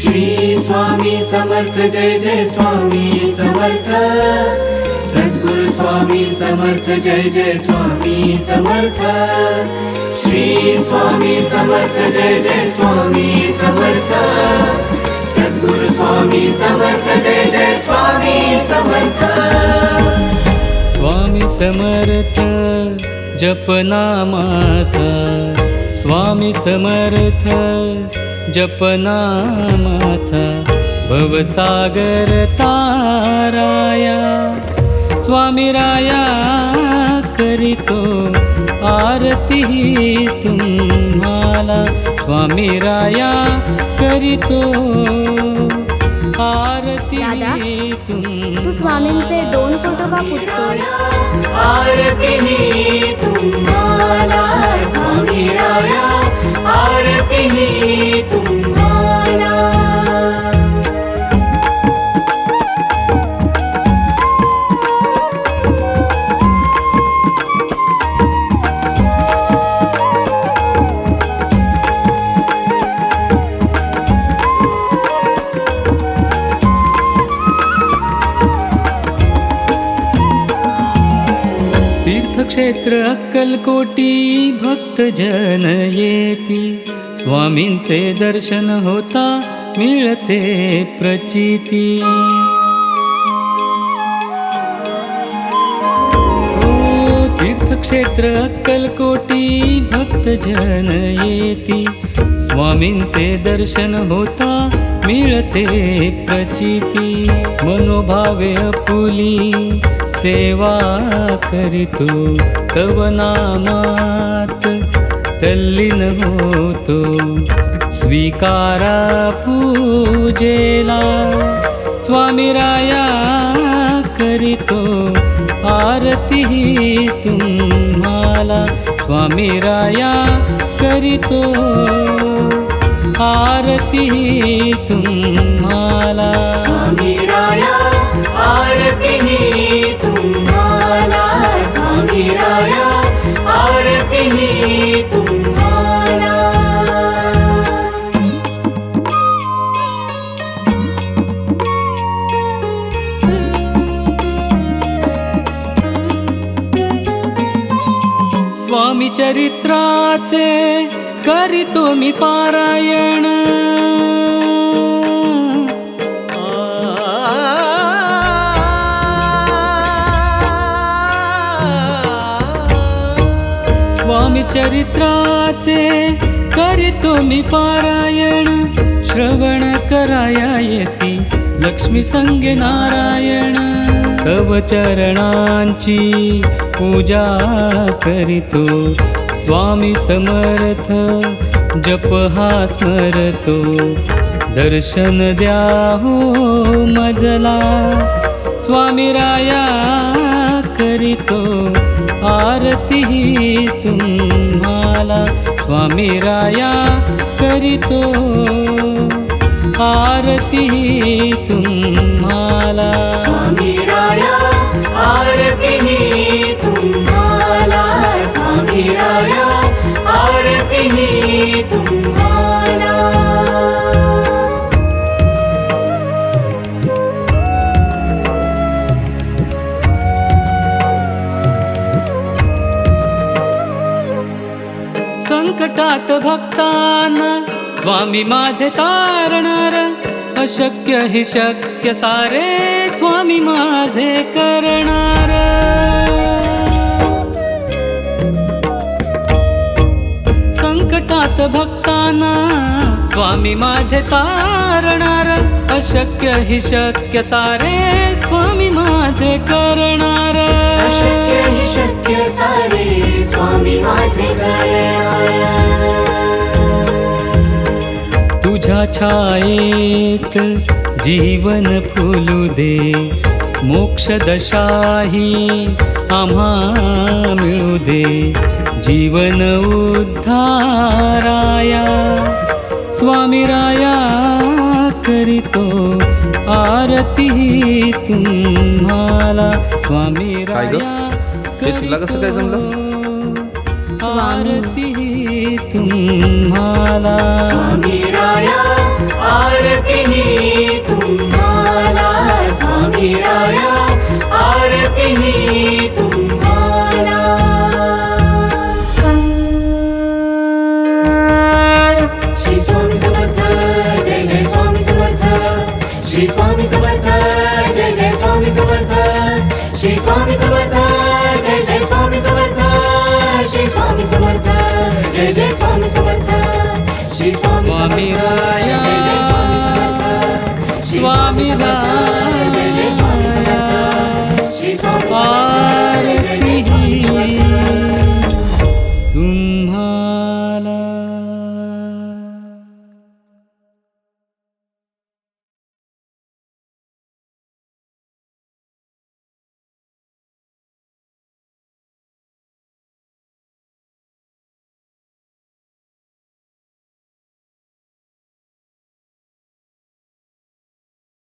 श्री स्वामी समर्थ जय जय स्वामी समर्थ। सद्गुरु स्वामी समर्थ जय जय स्वामी समर्थ। श्री स्वामी समर्थ जय जय स्वामी समर्थ। सद्गुरु स्वामी समर्थ जय जय स्वामी समर्थ। स्वामी समर्थ जपनामाचा स्वामी समर्थ जपनामाचा भवसागर ताराया स्वामी राया करीतो आरती तुम्हाला स्वामी राया करीतो आरती तू स्वामींचे दोन फोटो का पुसतोय? आरती तुम्हाला स्वामी राया आरती ही तुम क्षेत्र अक्कलकोटी भक्तजन येती. स्वामींचे दर्शन होता मिळते प्रचिती. हो, तीर्थक्षेत्र अक्कलकोटी भक्तजन येती. स्वामींचे दर्शन होता मिळते प्रचिती. मनोभावे अपुली. सेवा करीतो तव नामात तल्लीन होतो। स्वीकारा पूजेला स्वामी राया करीतो आरती तुम्हाला। स्वामी राया आरती तुम्हाला स्वामी चरित्राचे करीतो मी पारायण. स्वामी मी पारायण. श्रवण कराया लक्ष्मी नारायण तव चरणांची पूजा करीतो. स्वामी समर्थ जप हा स्मरतो. दर्शन द्या हो मजला स्वामी राया करीतो. आरती तुम्हाला स्वामी राया करीतो. आरती तुम्हाला. स्वामी राया आरती ही तुम्हाला स्वामी राया आरती ही तुम्हाला. संकटात भक्तांना स्वामी माझे तारणार अशक्य हि शक्य सारे. स्वामी माझे करणार. संकटात भक्ताना स्वामी माझे तारणार. अशक्य हि शक्य सारे स्वामी माझे करणार. अशक्य हि शक्य सारे स्वामी माझे करणार. छायेत जीवन फुलू दे मोक्ष दशाही आम्हा मिळू दे जीवन उद्धाराया स्वामी राया करीतो आरती तुम्हाला स्वामी? राया हे तुला कसं काय जमलं? करीतो आरती तुम्हाला स्वामी राया आरती ही तुम्हाला स्वामी राया आरती ही तुम्हाला श्री स्वामी समर्थ जय जय स्वामी समर्थ श्री स्वामी समर्थ जय जय स्वामी समर्थ श्री स्वामी समर्थ जय जय स्वामी समर्थ श्री स्वामी समर्थ जय जय स्वामी समर्थ